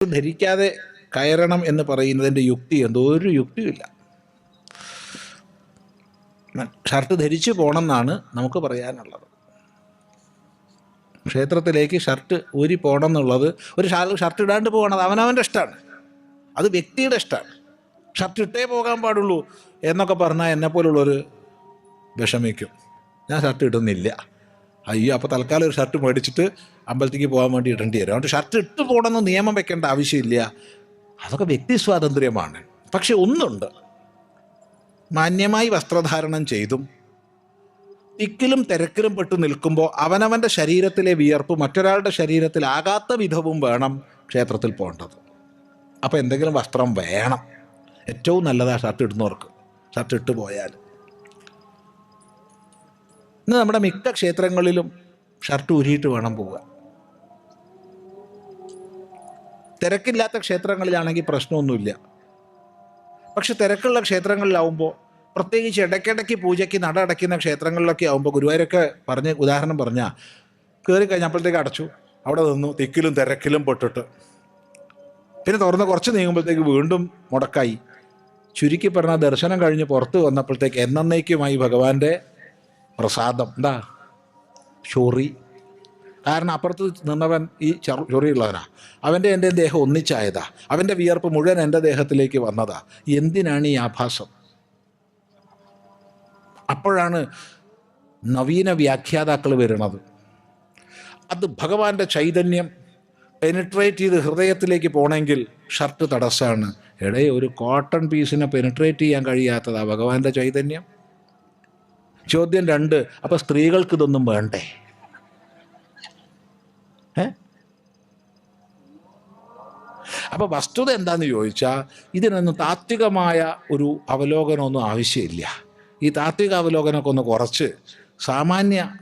ധരിക്കാതെ കയറണം എന്ന് പറയുന്നതിന്റെ യുക്തി എന്തോ ഒരു യുക്തിയില്ല. ഷർട്ട് ധരിച്ചു പോകണം എന്നാണ് നമുക്ക് പറയാനുള്ളത്. ക്ഷേത്രത്തിലേക്ക് ഷർട്ട് ഊരി പോകണം എന്നുള്ളത് ഒരു ഷർട്ട് ഇടാണ്ട് പോകണത് അവനവന്റെ ഇഷ്ടമാണ് അത് വ്യക്തിയുടെ ഇഷ്ടമാണ് ഷർട്ട് ഇട്ടേ പോകാൻ പാടുള്ളൂ എന്നൊക്കെ പറഞ്ഞാൽ എന്നെപ്പോലുള്ളൊരു വിഷമിക്കും. ഞാൻ ഷർട്ട് ഇടുന്നില്ല. അയ്യോ അപ്പോൾ തൽക്കാലം ഒരു ഷർട്ട് മേടിച്ചിട്ട് അമ്പലത്തേക്ക് പോകാൻ വേണ്ടി ഇടേണ്ടി വരും. അതുകൊണ്ട് ഷർട്ട് ഇട്ട് പോകണമെന്ന് നിയമം വെക്കേണ്ട ആവശ്യമില്ല. അതൊക്കെ വ്യക്തി സ്വാതന്ത്ര്യമാണ്. പക്ഷെ ഒന്നുണ്ട്. മാന്യമായി വസ്ത്രധാരണം ചെയ്തും തിക്കിലും തിരക്കിലും പെട്ട് നിൽക്കുമ്പോൾ അവനവന്റെ ശരീരത്തിലെ വിയർപ്പ് മറ്റൊരാളുടെ ശരീരത്തിൽ ആകാത്ത വിധവും വേണം ക്ഷേത്രത്തിൽ പോകേണ്ടത്. അപ്പോൾ എന്തെങ്കിലും വസ്ത്രം വേണം. ഏറ്റവും നല്ലതാണ് ഷർട്ട് ഇടുന്നവർക്ക്. ഷർട്ട് ഇട്ട് പോയാൽ. ഇന്ന് നമ്മുടെ മിക്ക ക്ഷേത്രങ്ങളിലും ഷർട്ട് ഊരിയിട്ട് വേണം പോവുക തിരക്കില്ലാത്ത ക്ഷേത്രങ്ങളിലാണെങ്കിൽ പ്രശ്നമൊന്നുമില്ല. പക്ഷെ തിരക്കുള്ള ക്ഷേത്രങ്ങളിലാവുമ്പോൾ പ്രത്യേകിച്ച് ഇടയ്ക്കിടയ്ക്ക് പൂജയ്ക്ക് നട അടയ്ക്കുന്ന ക്ഷേത്രങ്ങളിലൊക്കെ ആവുമ്പോൾ ഗുരുവായൂരൊക്കെ പറഞ്ഞ് ഉദാഹരണം പറഞ്ഞാൽ കയറി കഴിഞ്ഞപ്പോഴത്തേക്ക് അടച്ചു അവിടെ നിന്നു തിക്കിലും തിരക്കിലും പൊട്ടിട്ട്. പിന്നെ തുറന്ന് കുറച്ച് നീങ്ങുമ്പോഴത്തേക്ക് വീണ്ടും മുടക്കായി. ചുരുക്കി പറഞ്ഞ ദർശനം കഴിഞ്ഞ് പുറത്ത് വന്നപ്പോഴത്തേക്ക് എന്നേക്കുമായി ഭഗവാന്റെ പ്രസാദം. എന്താ? ചൊറി. കാരണം അപ്പുറത്ത് നിന്നവൻ ഈ ചൊറി ചൊറിയുള്ളവനാ. അവന്റെ എന്റെ ദേഹം ഒന്നിച്ചായതാ. അവന്റെ വിയർപ്പ് മുഴുവൻ എന്റെ ദേഹത്തിലേക്ക് വന്നതാ. എന്തിനാണ് ഈ ആഭാസം? അപ്പോഴാണ് നവീന വ്യാഖ്യാതാക്കൾ വരുന്നത്. അത് ഭഗവാന്റെ ചൈതന്യം പെനിട്രേറ്റ് ചെയ്ത് ഹൃദയത്തിലേക്ക് പോകണമെങ്കിൽ ഷർട്ട് തടസ്സമാണ് എടേ ഒരു കോട്ടൺ പീസിനെ പെനിട്രേറ്റ് ചെയ്യാൻ കഴിയാത്തതാ ഭഗവാന്റെ ചൈതന്യം. ചോദ്യം രണ്ട്. അപ്പം സ്ത്രീകൾക്ക് ഇതൊന്നും വേണ്ടേ? ഏ? അപ്പോൾ വസ്തുത എന്താന്ന് ചോദിച്ചാൽ ഇതിനൊന്നും താത്വികമായ ഒരു അവലോകനമൊന്നും ആവശ്യമില്ല. ഈ താത്വിക അവലോകനമൊക്കെ ഒന്ന് കുറച്ച് സാമാന്യ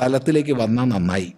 തലത്തിലേക്ക് വന്നാൽ നന്നായി.